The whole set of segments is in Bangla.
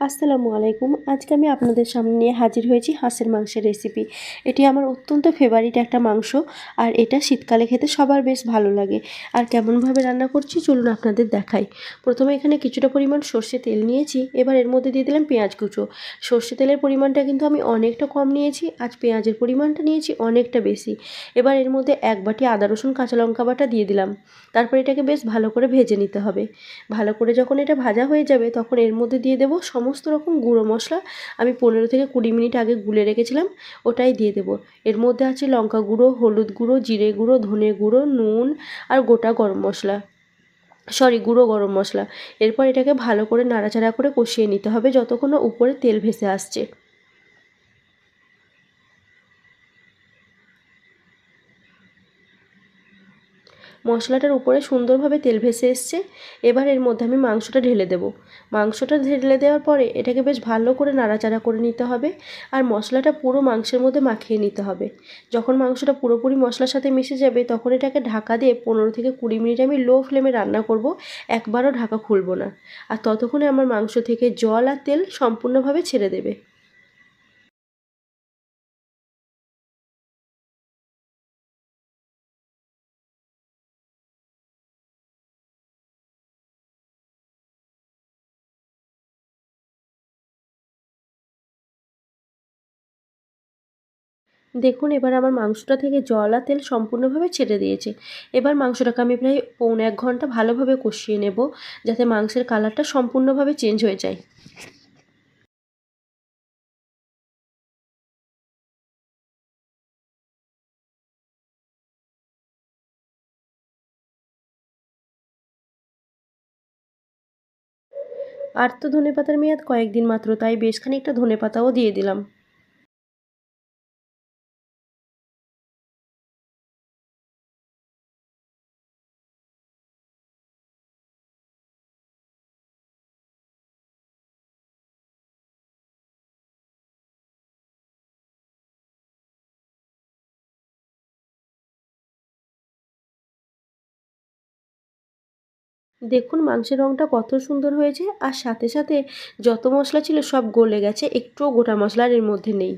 আসসালামু আলাইকুম। আজকে আমি আপনাদের সামনে নিয়ে হাজির হয়েছি হাঁসের মাংসের রেসিপি এটি আমার অত্যন্ত ফেভারিট একটা মাংস আর এটা শীতকালে খেতে সবার বেশ ভালো লাগে। আর কেমনভাবে রান্না করছি চলুন আপনাদের দেখাই। প্রথমে এখানে কিছুটা পরিমাণ সর্ষে তেল নিয়েছি, এবার এর মধ্যে দিয়ে দিলাম পেঁয়াজ কুচো। সর্ষে তেলের পরিমাণটা কিন্তু আমি অনেকটা কম নিয়েছি, আজ পেঁয়াজের পরিমাণটা নিয়েছি অনেকটা বেশি। এবার এর মধ্যে এক বাটি আদা, রসুন, কাঁচা লঙ্কা বাটা দিয়ে দিলাম। তারপর এটাকে বেশ ভালো করে ভেজে নিতে হবে। ভালো করে যখন এটা ভাজা হয়ে যাবে, তখন এর মধ্যে দিয়ে দেবো সমস্ত রকম গুঁড়ো মশলা আমি পনেরো থেকে কুড়ি মিনিট আগে গুলে রেখেছিলাম, ওটাই দিয়ে দেব। এর মধ্যে আছে লঙ্কা গুঁড়ো, হলুদ গুঁড়ো, জিরে গুঁড়ো, ধনে গুঁড়ো, নুন আর গোটা গরম মশলা। সরি, গুঁড়ো গরম মশলা। এরপর এটাকে ভালো করে নাড়াচাড়া করে কষিয়ে নিতে হবে যতক্ষণ উপরে তেল ভেসে আসছে। মশলাটার উপরে সুন্দরভাবে তেল ভেসে এসছে। এবার এর মধ্যে আমি মাংসটা ঢেলে দেব। মাংসটা ঢেলে দেওয়ার পরে এটাকে বেশ ভালো করে নাড়াচাড়া করে নিতে হবে আর মশলাটা পুরো মাংসের মধ্যে মাখিয়ে নিতে হবে। যখন মাংসটা পুরোপুরি মশলার সাথে মিশে যাবে তখন এটাকে ঢাকা দিয়ে পনেরো থেকে কুড়ি মিনিট আমি লো ফ্লেমে রান্না করব। একবারও ঢাকা খুলব না। আর ততক্ষণে আমার মাংস থেকে জল আর তেল সম্পূর্ণভাবে ছেড়ে দেবে। দেখুন, এবার আমার মাংসটা থেকে জল আর তেল সম্পূর্ণভাবে ছেড়ে দিয়েছে। এবার মাংসটাকে আমি প্রায় পৌনে এক ঘণ্টা ভালোভাবে কষিয়ে নেব, যাতে মাংসের কালারটা সম্পূর্ণভাবে চেঞ্জ হয়ে যায়। আর তো ধনে পাতার মেয়াদ কয়েকদিন মাত্র, তাই বেশ খানিকটা ধনে পাতাও দিয়ে দিলাম। দেখুন মাংসের রঙটা কত সুন্দর হয়েছে। আর সাথে সাথে যত মশলা ছিল সব গলে গেছে, একটুও গোটা মশলার এর মধ্যে নেই।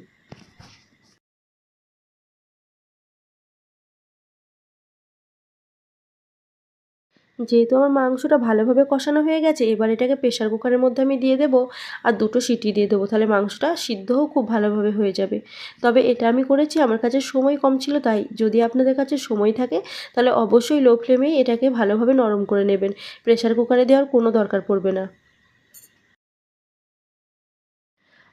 যেহেতু আমার মাংসটা ভালোভাবে কষানো হয়ে গেছে, এবার এটাকে প্রেশার কুকারের মধ্যে আমি দিয়ে দেবো আর দুটো সিটি দিয়ে দেবো, তাহলে মাংসটা সিদ্ধও খুব ভালোভাবে হয়ে যাবে। তবে এটা আমি করেছি, আমার কাছে সময় কম ছিল তাই, যদি আপনাদের কাছে সময় থাকে, তাহলে অবশ্যই লো ফ্লেমেই এটাকে ভালোভাবে নরম করে নেবেন। প্রেশার কুকারে দেওয়ার কোনো দরকার পড়বে না।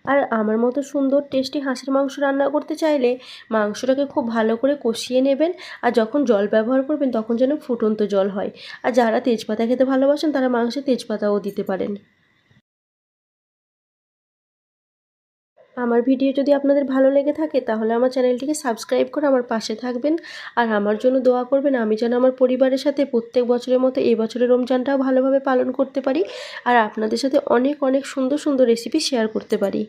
আর আমার মতো সুন্দর, টেস্টি হাঁসের মাংস রান্না করতে চাইলে মাংসটাকে খুব ভালো করে কষিয়ে নেবেন আর যখন জল ব্যবহার করবেন তখন যেন ফুটন্ত জল হয়। আর যারা তেজপাতা খেতে ভালোবাসেন তারা মাংসে তেজপাতাও দিতে পারেন। আমার ভিডিও যদি আপনাদের ভালো লেগে থাকে, তাহলে আমার চ্যানেলটিকে সাবস্ক্রাইব করে আমার পাশে থাকবেন। আর আমার জন্য দোয়া করবেন, আমি যেন আমার পরিবারের সাথে প্রত্যেক বছরের মতো এই বছরের রমজানটাও ভালোভাবে পালন করতে পারি। আর আপনাদের সাথে অনেক অনেক সুন্দর সুন্দর রেসিপি শেয়ার করতে পারি।